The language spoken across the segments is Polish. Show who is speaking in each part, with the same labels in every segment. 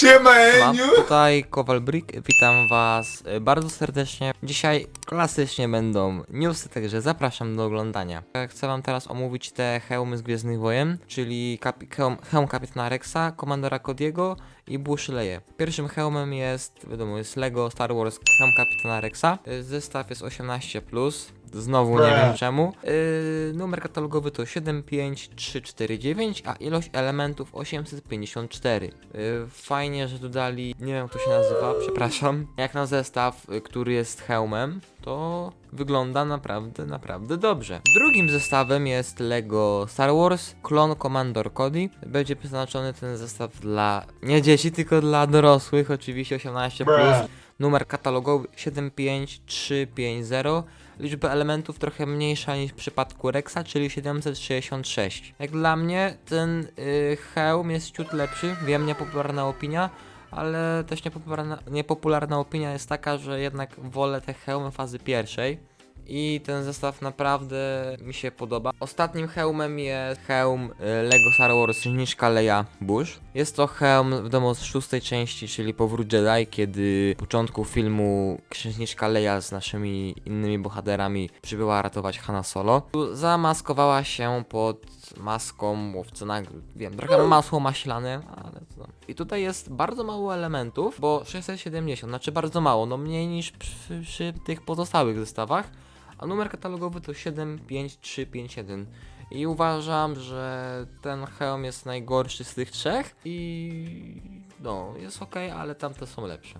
Speaker 1: Siema
Speaker 2: Mam
Speaker 1: Eniu!
Speaker 2: tutaj Kowal Brick, witam was e, bardzo serdecznie. Dzisiaj klasycznie będą newsy, także zapraszam do oglądania. E, Chcę wam teraz omówić te hełmy z Gwiezdnych Wojen, czyli kapi hełm, hełm kapitana Rexa, komandora Cody'ego i Bush Leje. Pierwszym hełmem jest, wiadomo, jest Lego Star Wars hełm kapitana Rexa. E, Zestaw jest 18+. Znowu nie wiem czemu. Yy, numer katalogowy to 75349, a ilość elementów 854. Yy, fajnie, że dodali, nie wiem jak to się nazywa, przepraszam. Jak na zestaw, y, który jest hełmem, to wygląda naprawdę, naprawdę dobrze. Drugim zestawem jest Lego Star Wars Clone Commander Cody. Będzie przeznaczony ten zestaw dla nie dzieci, tylko dla dorosłych, oczywiście 18+.
Speaker 1: Bre.
Speaker 2: Numer katalogowy 75350. Liczba elementów trochę mniejsza niż w przypadku Rexa, czyli 766. Jak dla mnie ten y, hełm jest ciut lepszy. Wiem, niepopularna opinia, ale też niepopularna, niepopularna opinia jest taka, że jednak wolę te hełmy fazy pierwszej. I ten zestaw naprawdę mi się podoba. Ostatnim hełmem jest hełm y, Lego Star Wars Zniżka Leia Bush. Jest to hełm wiadomo z szóstej części, czyli Powrót Jedi, kiedy w początku filmu księżniczka Leia z naszymi innymi bohaterami przybyła ratować Hanna Solo. Tu Zamaskowała się pod maską łowcy nagród. Wiem, trochę masło maślane, ale co. I tutaj jest bardzo mało elementów, bo 670, znaczy bardzo mało, no mniej niż przy, przy tych pozostałych zestawach a numer katalogowy to 75351. I uważam, że ten hełm jest najgorszy z tych trzech i no, jest ok, ale tamte są lepsze.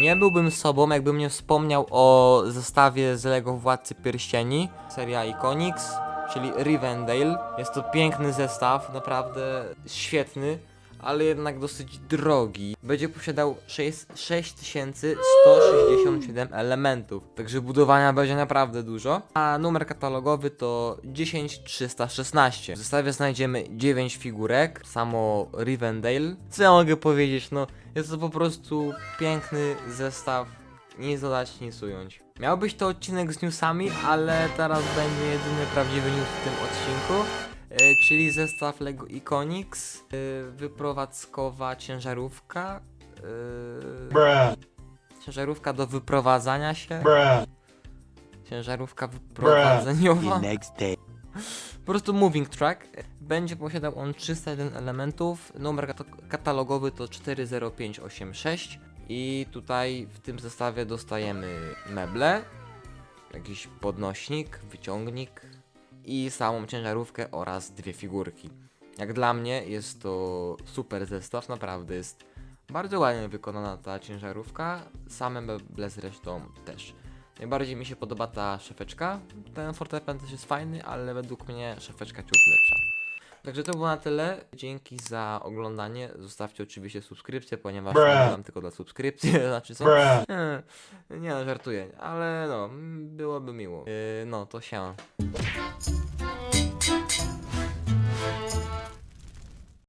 Speaker 2: Nie byłbym sobą, jakbym nie wspomniał o zestawie z Lego Władcy Pierścieni, seria Iconics, czyli Rivendale. Jest to piękny zestaw, naprawdę świetny ale jednak dosyć drogi. Będzie posiadał 6 6167 elementów, także budowania będzie naprawdę dużo. A numer katalogowy to 10316. W zestawie znajdziemy 9 figurek, samo Rivendale. Co ja mogę powiedzieć, no jest to po prostu piękny zestaw. Nic dodać, nic ująć. Miał być to odcinek z newsami, ale teraz będzie jedyny prawdziwy news w tym odcinku. E, czyli zestaw Lego Iconics, e, wyprowadzkowa ciężarówka, e, ciężarówka do wyprowadzania się, ciężarówka wyprowadzeniowa, po prostu moving truck. Będzie posiadał on 301 elementów, numer kata- katalogowy to 40586 i tutaj w tym zestawie dostajemy meble, jakiś podnośnik, wyciągnik i samą ciężarówkę oraz dwie figurki. Jak dla mnie jest to super zestaw, naprawdę jest bardzo ładnie wykonana ta ciężarówka, same meble zresztą też. Najbardziej mi się podoba ta szefeczka, ten fortepian też jest fajny, ale według mnie szefeczka ciut lepsza. Także to było na tyle. Dzięki za oglądanie. Zostawcie oczywiście subskrypcję, ponieważ nagrywam tylko dla subskrypcji, znaczy co? nie no, żartuję, ale no, byłoby miło. Yy, no, to się.